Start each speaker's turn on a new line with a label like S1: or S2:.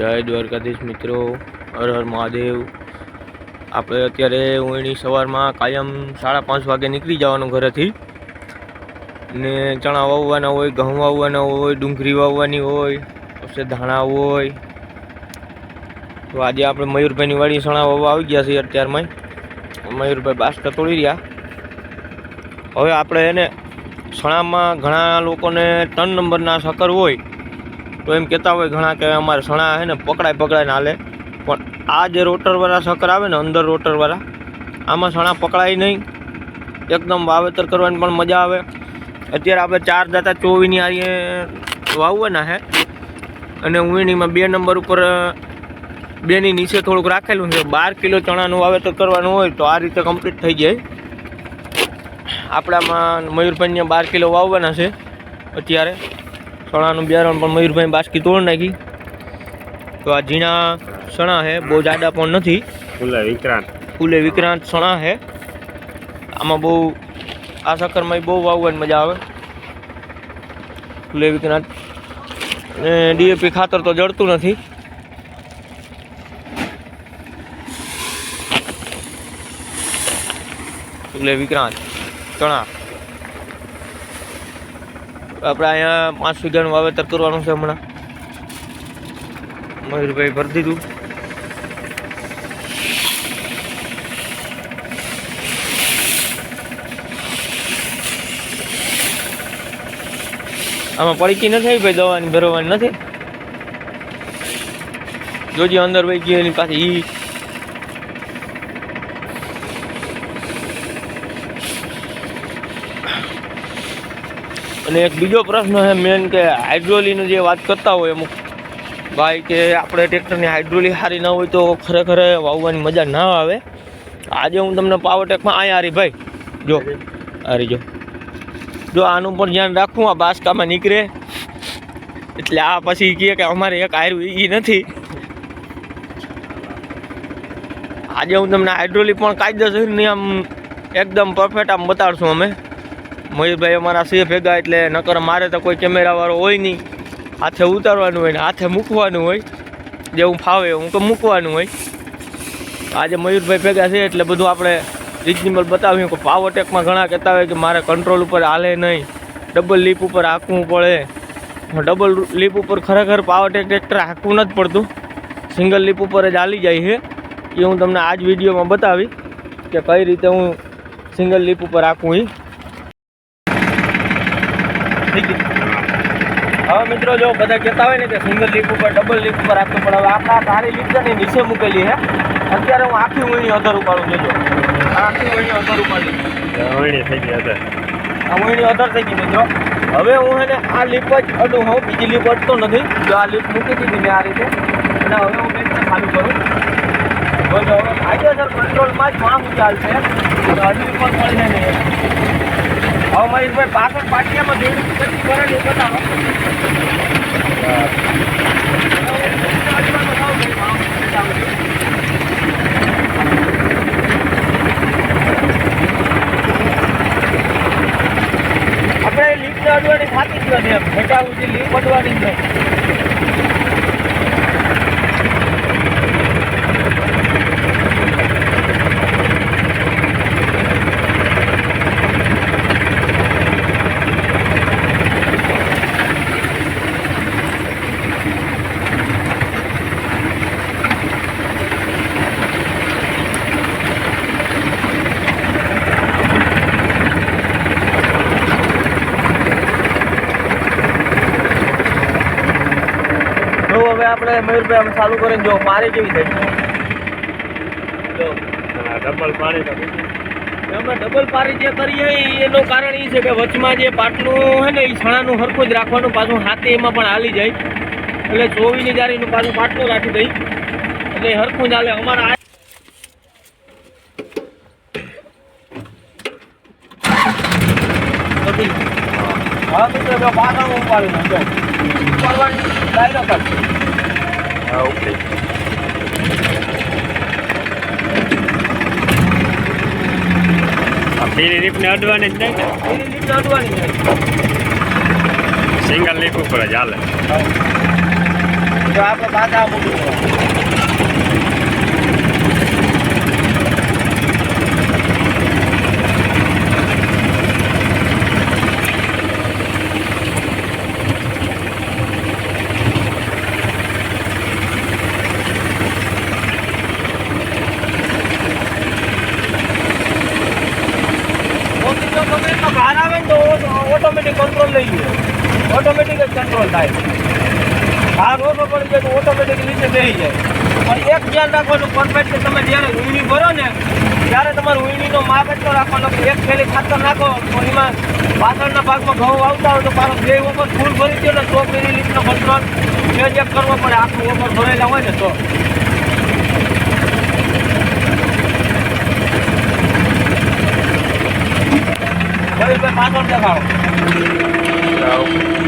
S1: જય દ્વારકાધીશ મિત્રો. હર હર મહાદેવ. આપણે અત્યારે ઉણી સવારમાં કાયમ સાડા પાંચ વાગે નીકળી જવાનું ઘરેથી. ને ચણા વાવવાના હોય, ઘઉં વાવવાના હોય, ડુંગળી વાવવાની હોય, પછી ધાણા હોય. તો આજે આપણે મયુરભાઈની વાડી સણા વાવવા આવી ગયા છીએ અત્યારમાં મયુરભાઈ બાસ્કા તોડી રહ્યા. હવે આપણે એને સણામાં ઘણા લોકોને ત્રણ નંબરના શક્કર હોય. તો એમ કહેતા હોય ઘણા કે અમારે સણા છે ને પકડાય પકડાય હાલે. પણ આ જે રોટરવાળા શક્કર આવે ને અંદર રોટરવાળા આમાં સણા પકડાય નહીં. એકદમ વાવેતર કરવાની પણ મજા આવે. અત્યારે આપણે ચાર દાતા ચોવીની આરીએ વાવવાના છે અને ઉણીમાં બે નંબર ઉપર બેની નીચે થોડુંક રાખેલું છે. બાર કિલો ચણાનું વાવેતર કરવાનું હોય તો આ રીતે કમ્પ્લીટ થઈ જાય. આપણામાં મયુરભંજને બાર કિલો વાવવાના છે અત્યારે. ચણાનું બિયારણ પણ મયુરભાઈ બાસકી તોડ નાખી. તો આ ઝીણા ચણા છે બહુ જાડા પણ નથી.
S2: ફૂલે વિક્રાંત.
S1: ફૂલે વિક્રાંત ચણા છે. આમાં બહુ આ સક્કરમાં બહુ વાવવાની મજા આવે. ફૂલે વિક્રાંત. ને ડીએપી ખાતર તો જડતું નથી. ફૂલે વિક્રાંત ચણા. આપણે અહીંયા પાંચ વીઘાનું વાવેતર કરવાનું છે હમણાં. મયુરભાઈ ભરી દીધું. આમાં પડકી નથી ભાઈ દવાની ભરવાની નથી? જોજે અંદર ભાઈ ગયો એની પાસે ઈ. અને એક બીજો પ્રશ્ન છે મેન કે હાઇડ્રોલીની જે વાત કરતા હોય અમુક, ભાઈ કે આપણે ટ્રેક્ટરની હાઇડ્રોલી સારી ના હોય તો ખરેખર વાવવાની મજા ના આવે. આજે હું તમને પાવરટેકમાં અહીંયા હારી, ભાઈ, જો, હારી, જો. જો આનું પણ ધ્યાન રાખવું, આ બાસકામાં નીકળે. એટલે આ પછી કહે કે અમારે એક આયરું એ નથી. આજે હું તમને હાઇડ્રોલી પણ કાયદેસરની આમ એકદમ પરફેક્ટ આમ બતાડશું અમે. મયુરભાઈ અમારા સિંહ ભેગા એટલે નકર મારે તો કોઈ કેમેરાવાળો હોય નહીં. હાથે ઉતારવાનું હોય ને હાથે મૂકવાનું હોય. જે હું ફાવે હું તો મૂકવાનું હોય. આજે મયુરભાઈ ભેગા છે એટલે બધું આપણે રિઝનેબલ બતાવ્યું કે પાવર ટેકમાં ઘણા કહેતા હોય કે મારે કંટ્રોલ ઉપર હાલે નહીં. ડબલ લીપ ઉપર હાંકવું પડે. ડબલ લીપ ઉપર ખરેખર પાવર ટેક ટ્રેક્ટર હાંકવું નથી પડતું. સિંગલ લીપ ઉપર જ હાલી જાય છે. એ હું તમને આ જ વિડીયોમાં બતાવી કે કઈ રીતે હું સિંગલ લીપ ઉપર હાંકું એ થઈ ગયું હવે મિત્રો જો બધા કહેતા હોય ને કે સિંગલ લીપ ઉપર ડબલ લીપ ઉપર આપતો પણ હવે આપણા સારી લીપ છે ને નીચે મૂકેલી છે અત્યારે હું આખી ઊંણી અધર ઉપાડું જોજો. આખી ઊંણી અધર ઉપાડી.
S2: થઈ ગઈ હતા
S1: આ ઊંણી અધર થઈ ગઈ મિત્રો. હવે હું એને આ લીપ જ અડું હું બીજી લીપ અડતો નથી. જો આ લીપ મૂકી દીધી મેં આ રીતે. અને હવે હું બેટને ચાલુ કરું. બોલો હવે સર કંટ્રોલમાં જ મામ ચાલશે તો હજુ પણ મળશે નહીં હવે મારી ભાઈ પાછળ પાટિયામાં જોયું કેટલી કરેલી બતાવો. આપણે લીપ અડવાની થતી જ નથી એમ. ઘટા સુધી લીપ અડવાની જ નહીં જો હવે આપણે મયુરભાઈ આમ ચાલુ કરીને જો મારી કેવી થઈ? જો.
S2: ડબલ પાણી
S1: અમે ડબલ પારી જે કરીએ એનું કારણ એ છે કે વચમાં જે પાટલું હે ને એ છણાનું હરખું જ રાખવાનું પાછું હાથે એમાં પણ હાલી જાય. એટલે ચોવીની જારીનું પાછું પાટલું રાખી દઈ. એટલે હરખું જ હાલે. અમારા. હા મિત્રો પાછળ ઉપાડી નાખો ઉપાડવાની ડાયરો કરશે
S2: ઓકે. પીળી લીપને અડવાની જ નહીં ને?
S1: અડવાની
S2: સિંગલ લીફ ઉપર જ હાલે.
S1: તો આપણે પાછા મૂકવું બહાર આવે ને તો ઓટોમેટિક લઈએ. ઓટોમેટિક જ કંટ્રોલ થાય. બહાર રોડ પડી જાય તો ઓટોમેટિક નીચે બેસી જાય. પણ એક ધ્યાન રાખવાનું પરફેક્ટ કે તમે જ્યારે વીણી ભરો ને, ત્યારે તમારે ઊંડીનો માપ એટલો રાખવાનો, કે એક થેલી ખાતર નાખો, તો એમાં પાછળના ભાગમાં ઘઉં આવતા હોય તો મારો બે ઓવર ફૂલ ભરી દો ને તો પેલી લીટનો કંટ્રોલ ચેક કરવો પડે, આખું ઓવર ભરેલા હોય ને તો. ભાઈ પાછળ દેખાડો. Thank you.